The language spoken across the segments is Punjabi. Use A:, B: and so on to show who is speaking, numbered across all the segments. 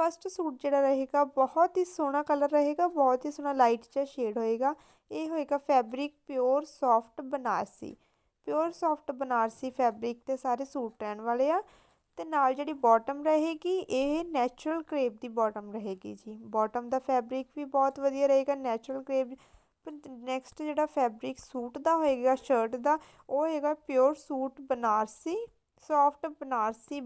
A: ਫਸਟ ਸੂਟ ਜਿਹੜਾ ਰਹੇਗਾ, ਬਹੁਤ ਹੀ ਸੋਹਣਾ ਕਲਰ ਰਹੇਗਾ, ਬਹੁਤ ਹੀ ਸੋਹਣਾ ਲਾਈਟ ਜਿਹਾ ਸ਼ੇਡ ਹੋਏਗਾ। ਇਹ ਹੋਏਗਾ fabric pure soft Banarasi. Pure soft Banarasi fabric ਤੇ ਸਾਰੇ ਸੂਟ ਰਹਿਣ ਵਾਲੇ ਆ। ਤੇ ਨਾਲ ਜਿਹੜੀ ਬਾਟਮ ਰਹੇਗੀ, ਇਹ ਨੈਚੁਰਲ ਕਰੇਪ ਦੀ ਬਾਟਮ ਰਹੇਗੀ ਜੀ। ਬਾਟਮ ਦਾ ਫੈਬਰਿਕ ਵੀ ਬਹੁਤ ਵਧੀਆ ਰਹੇਗਾ ਨੈਚੁਰਲ ਕਰੇਪ ਨੈਕਸਟ ਜਿਹੜਾ ਫੈਬਰਿਕ ਸੂਟ ਦਾ ਹੋਏਗਾ ਸ਼ਰਟ ਦਾ, ਉਹ ਹੈਗਾ pure suit Banarasi soft Banarasi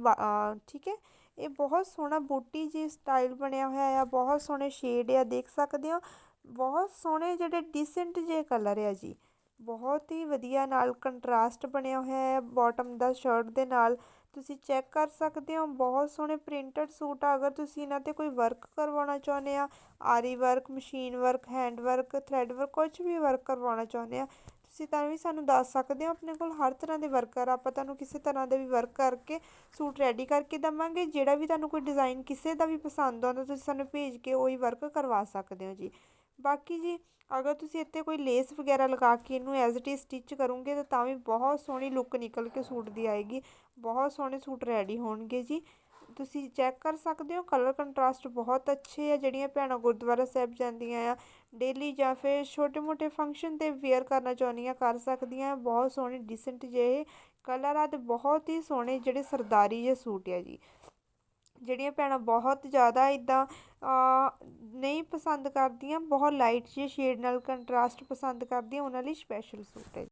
A: ਠੀਕ ਹੈ। ਇਹ ਬਹੁਤ ਸੋਹਣਾ ਬੂਟੀ ਜੀ ਸਟਾਈਲ ਬਣਿਆ ਹੋਇਆ ਆ, ਬਹੁਤ ਸੋਹਣੇ ਸ਼ੇਡ ਆ, ਦੇਖ ਸਕਦੇ ਹੋ। ਬਹੁਤ ਸੋਹਣੇ ਜਿਹੜੇ ਡੀਸੈਂਟ ਜੇ ਕਲਰ ਆ ਜੀ। ਬਹੁਤ ਹੀ ਵਧੀਆ ਨਾਲ ਕੰਟਰਾਸਟ ਬਣਿਆ ਹੋਇਆ ਹੈ ਬਾਟਮ ਦਾ ਸ਼ਰਟ ਦੇ ਨਾਲ। ਤੁਸੀਂ ਚੈੱਕ ਕਰ ਸਕਦੇ ਹੋ, ਬਹੁਤ ਸੋਹਣੇ ਪ੍ਰਿੰਟਡ ਸੂਟ ਆ, ਅਗਰ ਤੁਸੀਂ ਇਹਨਾਂ ਤੇ ਕੋਈ ਵਰਕ ਕਰਵਾਉਣਾ ਚਾਹੁੰਦੇ ਆ, aari work machine work hand work thread work ਕੁਝ ਵੀ ਵਰਕ ਕਰਵਾਉਣਾ ਚਾਹੁੰਦੇ ਆ, ਤੁਸੀਂ ਤਾਂ ਵੀ ਸਾਨੂੰ ਦੱਸ ਸਕਦੇ ਹੋ, ਆਪਣੇ ਕੋਲ ਹਰ ਤਰ੍ਹਾਂ ਦੇ ਵਰਕਰ ਆਪਾਂ ਤੁਹਾਨੂੰ ਕਿਸੇ ਤਰ੍ਹਾਂ ਦੇ ਵੀ ਵਰਕ ਕਰਕੇ ਸੂਟ ਰੈਡੀ ਕਰਕੇ ਦਵਾਂਗੇ, ਜਿਹੜਾ ਵੀ ਤੁਹਾਨੂੰ ਕੋਈ ਡਿਜ਼ਾਈਨ ਕਿਸੇ ਦਾ ਵੀ ਪਸੰਦ ਆਉਂਦਾ, ਤੁਸੀਂ ਸਾਨੂੰ ਭੇਜ ਕੇ ਉਹੀ ਵਰਕ ਕਰਵਾ ਸਕਦੇ ਹੋ ਜੀ। ਬਾਕੀ ਜੀ, ਅਗਰ ਤੁਸੀਂ ਇੱਥੇ ਕੋਈ ਲੇਸ ਵਗੈਰਾ ਲਗਾ ਕੇ ਇਹਨੂੰ ਐਜ਼ ਇਟ ਇਜ਼ ਸਟਿਚ ਕਰੋਗੇ, ਤਾਂ ਤਾਂ ਵੀ ਬਹੁਤ ਸੋਹਣੀ ਲੁੱਕ ਨਿਕਲ ਕੇ ਸੂਟ ਦੀ ਆਏਗੀ। ਬਹੁਤ ਸੋਹਣੇ ਸੂਟ ਰੈਡੀ ਹੋਣਗੇ ਜੀ। ਤੁਸੀਂ ਚੈੱਕ ਕਰ ਸਕਦੇ ਹੋ ਕਲਰ ਕੰਟਰਾਸਟ ਬਹੁਤ ਅੱਛੇ ਆ, ਜਿਹੜੀਆਂ ਭੈਣਾਂ ਗੁਰਦੁਆਰਾ ਸਾਹਿਬ ਜਾਂਦੀਆਂ ਆ। ਡੇਲੀ ਜਾਂ ਫਿਰ ਛੋਟੇ-ਮੋਟੇ ਫੰਕਸ਼ਨ ਤੇ ਵੇਅਰ ਕਰਨਾ ਚਾਹੁੰਦੀਆਂ, ਕਰ ਸਕਦੀਆਂ। ਬਹੁਤ ਸੋਹਣੇ ਡੀਸੈਂਟ ਜਿਹੇ ਕਲਰ ਆ ਤੇ ਬਹੁਤ ਹੀ ਸੋਹਣੇ ਜਿਹੜੇ ਸਰਦਾਰੀ ਜਿਹੇ ਸੂਟ ਆ ਜੀ। ਜਿਹੜੀਆਂ ਭੈਣਾਂ ਬਹੁਤ ਜ਼ਿਆਦਾ ਇੱਦਾਂ ਨਹੀਂ ਪਸੰਦ ਕਰਦੀਆਂ, ਬਹੁਤ ਲਾਈਟ ਜਿਹੇ ਸ਼ੇਡ ਨਾਲ ਕੰਟਰਾਸਟ ਪਸੰਦ ਕਰਦੀਆਂ, ਉਹਨਾਂ ਲਈ ਸਪੈਸ਼ਲ ਸੂਟ ਹੈ।